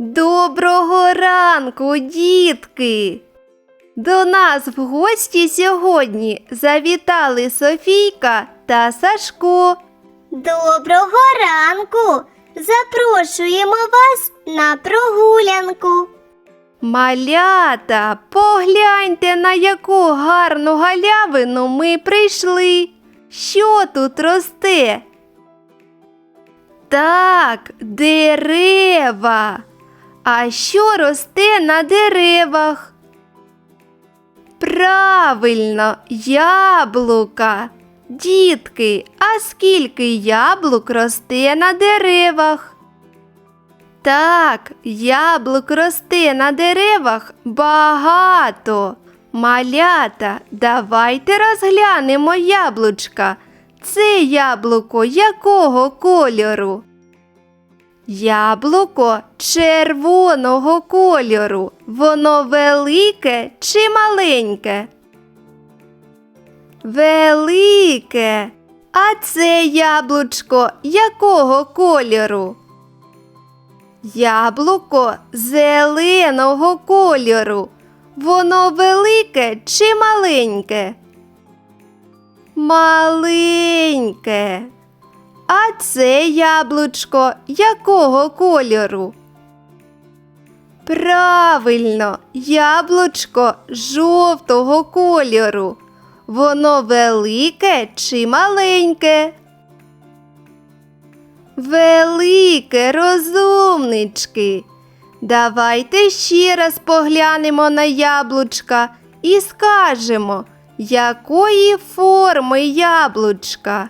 Доброго ранку, дітки! До нас в гості сьогодні завітали Софійка та Сашко. Доброго ранку! Запрошуємо вас на прогулянку. Малята, погляньте, на яку гарну галявину ми прийшли. Що тут росте? Так, дерева. А що росте на деревах? Правильно, яблука. Дітки, а скільки яблук росте на деревах? Так, яблук росте на деревах багато. Малята, давайте розглянемо яблучка. Це яблуко якого кольору? Яблуко червоного кольору. Воно велике чи маленьке? Велике. А це яблучко якого кольору? Яблуко зеленого кольору. Воно велике чи маленьке? Маленьке. А це яблучко якого кольору? Правильно, яблучко жовтого кольору. Воно велике чи маленьке? Велике, розумнички. Давайте ще раз поглянемо на яблучка і скажемо, якої форми яблучка.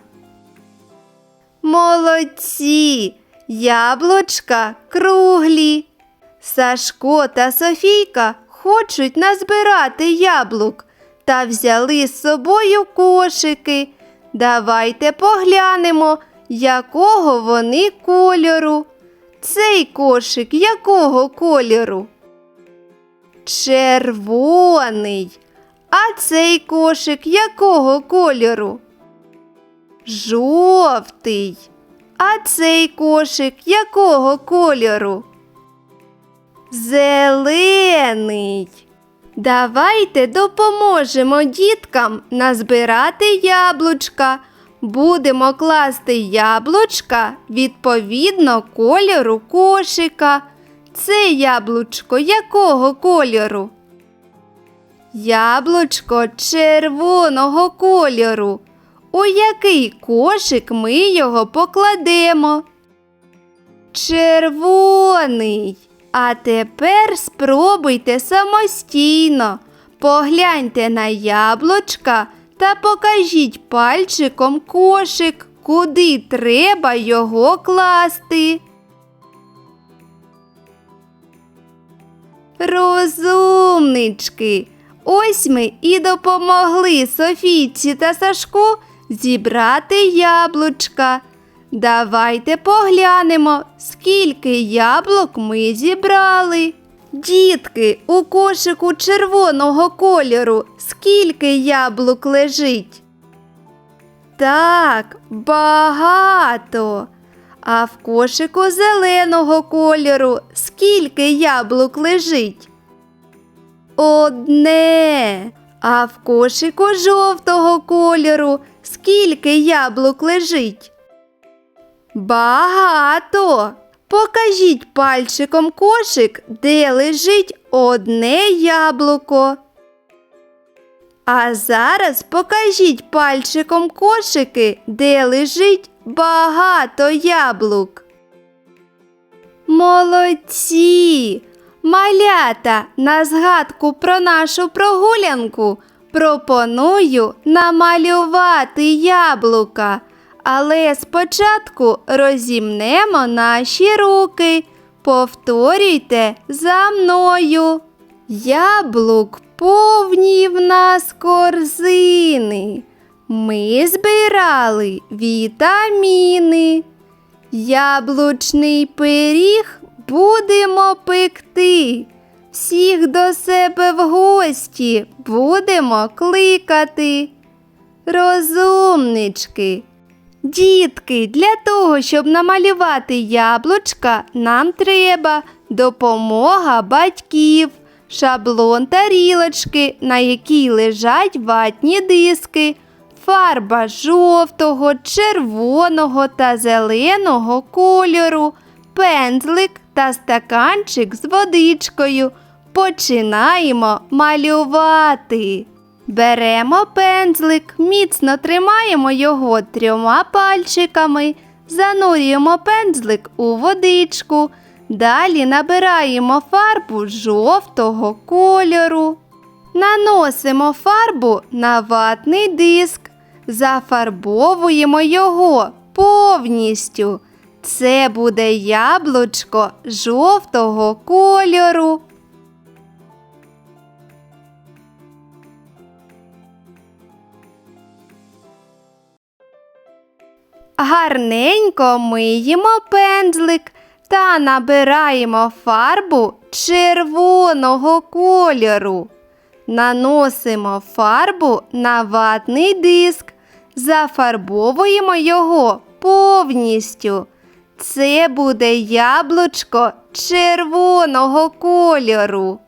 Молодці! Яблучка круглі. Сашко та Софійка хочуть назбирати яблук та взяли з собою кошики. Давайте поглянемо, якого вони кольору. Цей кошик якого кольору? Червоний. А цей кошик якого кольору? Жовтий. А цей кошик якого кольору? Зелений. Давайте допоможемо діткам назбирати яблучка. Будемо класти яблучка відповідно кольору кошика. Це яблучко якого кольору? Яблучко червоного кольору. У який кошик ми його покладемо? Червоний. А тепер спробуйте самостійно. Погляньте на яблучка та покажіть пальчиком кошик, куди треба його класти. Розумнички. Ось ми і допомогли Софійці та Сашку зібрати яблучка. Давайте поглянемо, скільки яблук ми зібрали. Дітки, у кошику червоного кольору скільки яблук лежить? Так, багато. А в кошику зеленого кольору скільки яблук лежить? Одне. А в кошику жовтого кольору скільки яблук лежить? Багато. Покажіть пальчиком кошик, де лежить одне яблуко. А зараз покажіть пальчиком кошики, де лежить багато яблук. Молодці! Малята, на згадку про нашу прогулянку пропоную намалювати яблука. Але спочатку розімнемо наші руки. Повторюйте за мною. Яблук повні в нас корзини. Ми збирали вітаміни. Яблучний пиріг будемо пекти. Всіх до себе в гості будемо кликати. Розумнички. Дітки, для того, щоб намалювати яблучка, нам треба допомога батьків, шаблон тарілочки, на якій лежать ватні диски, фарба жовтого, червоного та зеленого кольору, пензлик та стаканчик з водичкою. Починаємо малювати. Беремо пензлик, міцно тримаємо його трьома пальчиками, занурюємо пензлик у водичку. Далі набираємо фарбу жовтого кольору. Наносимо фарбу на ватний диск, зафарбовуємо його повністю. Це буде яблучко жовтого кольору. Гарненько миємо пензлик та набираємо фарбу червоного кольору. Наносимо фарбу на ватний диск, зафарбовуємо його повністю. Це буде яблучко червоного кольору.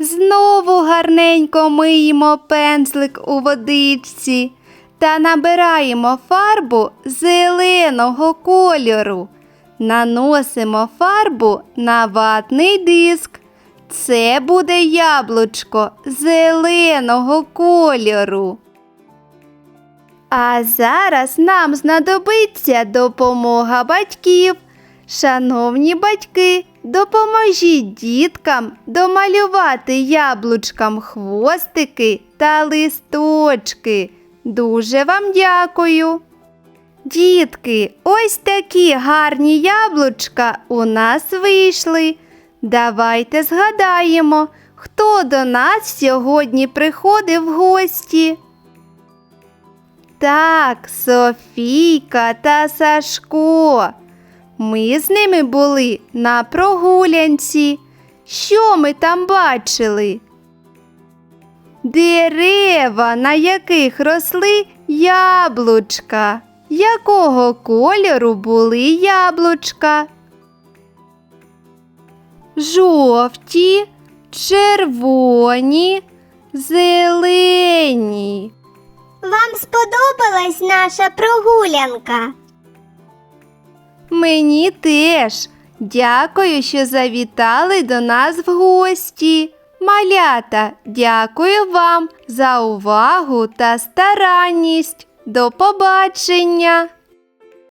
Знову гарненько миємо пензлик у водичці та набираємо фарбу зеленого кольору. Наносимо фарбу на ватний диск. Це буде яблучко зеленого кольору. А зараз нам знадобиться допомога батьків. Шановні батьки, допоможіть діткам домалювати яблучкам хвостики та листочки. Дуже вам дякую. Дітки, ось такі гарні яблучка у нас вийшли. Давайте згадаємо, хто до нас сьогодні приходив в гості. Так, Софійка та Сашко. Ми з ними були на прогулянці. Що ми там бачили? Дерева, на яких росли яблучка. Якого кольору були яблучка? Жовті, червоні, зелені. Вам сподобалась наша прогулянка? Мені теж. Дякую, що завітали до нас в гості. Малята, дякую вам за увагу та старанність. До побачення!